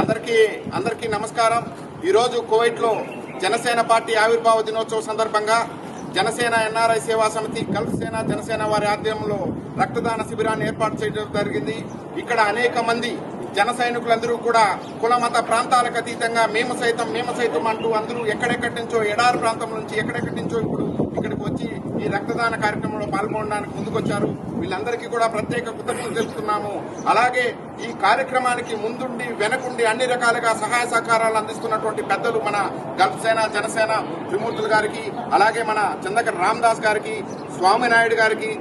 అందరికీ అందరికీ నమస్కారం. ఈరోజు కువైట్లో జనసేన పార్టీ ఆవిర్భావ దినోత్సవ సందర్భంగా జనసేన ఎన్ఆర్ఐ సేవా సమితి గల్ఫ్ సేన జనసేన వారి ఆధ్వర్యంలో రక్తదాన శిబిరాన్ని ఏర్పాటు చేయడం జరిగింది. ఇక్కడ అనేక మంది జన సైనికులందరూ కూడా కుల మత ప్రాంతాలకు అతీతంగా మేము సైతం మేము సైతం అంటూ అందరూ ఎక్కడెక్కడి నుంచో ఎడారి ప్రాంతం నుంచి ఎక్కడెక్కడి నుంచో ఇప్పుడు ఇక్కడికి వచ్చి ఈ రక్తదాన కార్యక్రమంలో పాల్గొనడానికి ముందుకొచ్చారు. వీళ్ళందరికీ కూడా ప్రత్యేక కృతజ్ఞతలు తెలుపుతున్నాము. అలాగే ఈ కార్యక్రమానికి ముందుండి వెనకుండి అన్ని రకాలుగా సహాయ సహకారాలు అందిస్తున్నటువంటి పెద్దలు మన గల్ఫ్ సేన జనసేన త్రిమూర్తులు గారికి అలాగే మన చందకర్ రామదాస్ గారికి స్వామినాయుడు గారికి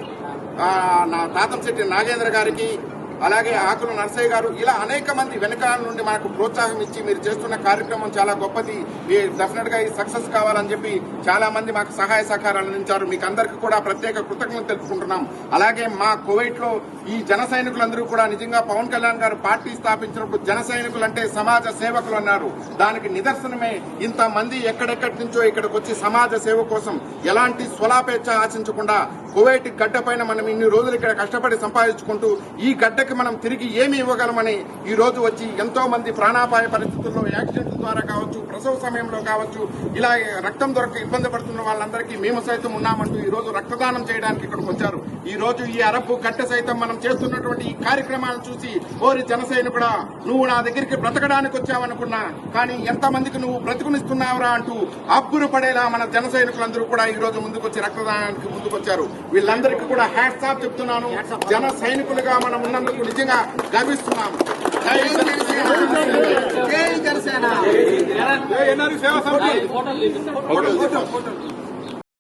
నా తాతంశెట్టి నాగేంద్ర గారికి అలాగే ఆకుల నర్సయ్య గారు ఇలా అనేక మంది వెనకాల నుండి మనకు ప్రోత్సాహం ఇచ్చి మీరు చేస్తున్న కార్యక్రమం చాలా గొప్పది. డెఫినెట్గా సక్సెస్ కావాలని చెప్పి చాలా మంది మాకు సహాయ సహకారాలు అందించారు. మీకు అందరికీ కూడా ప్రత్యేక కృతజ్ఞతలు తెలుపుకుంటున్నాం. అలాగే మా కువైట్లో ఈ జన సైనికులందరూ కూడా నిజంగా పవన్ కళ్యాణ్ గారు పార్టీ స్థాపించినప్పుడు జన సైనికులు అంటే సమాజ సేవకులు అన్నారు. దానికి నిదర్శనమే ఇంత మంది ఎక్కడెక్కడి నుంచో ఇక్కడికి వచ్చి సమాజ సేవ కోసం ఎలాంటి స్వలాపేచ్ఛ ఆశించకుండా కువైట్ గడ్డ పైన మనం ఇన్ని రోజులు ఇక్కడ కష్టపడి సంపాదించుకుంటూ ఈ గడ్డకి మనం తిరిగి ఏమి ఇవ్వగలమని ఈ రోజు వచ్చి ఎంతో మంది ప్రాణాపాయ పరిస్థితుల్లో యాక్సిడెంట్ ద్వారా కావచ్చు ప్రసవ సమయంలో కావచ్చు ఇలా రక్తం దొరక ఇబ్బంది పడుతున్న వాళ్ళందరికీ మేము సైతం ఉన్నామంటూ ఈ రోజు రక్తదానం చేయడానికి ఇక్కడికి వచ్చారు. ఈ రోజు ఈ అరబ్బు గడ్డ సైతం మనం చేస్తున్నటువంటి ఈ కార్యక్రమాలను చూసి ఓరి జనసేన కూడా నువ్వు నా దగ్గరికి బ్రతకడానికి వచ్చావనుకున్నా కానీ ఎంత మందికి నువ్వు బ్రతుకునిస్తున్నావురా అంటూ అబ్బురు పడేలా మన జన సైనికులందరూ కూడా ఈ రోజు ముందుకు వచ్చి రక్తదానానికి ముందుకొచ్చారు. వీళ్ళందరికీ కూడా హ్యాట్స్ ఆఫ్ చెప్తున్నాను. జన సైనికులుగా మనం ఉన్నందుకు నిజంగా గర్విస్తున్నాము. జై జనసేన. జై జనసేన. ఫోటో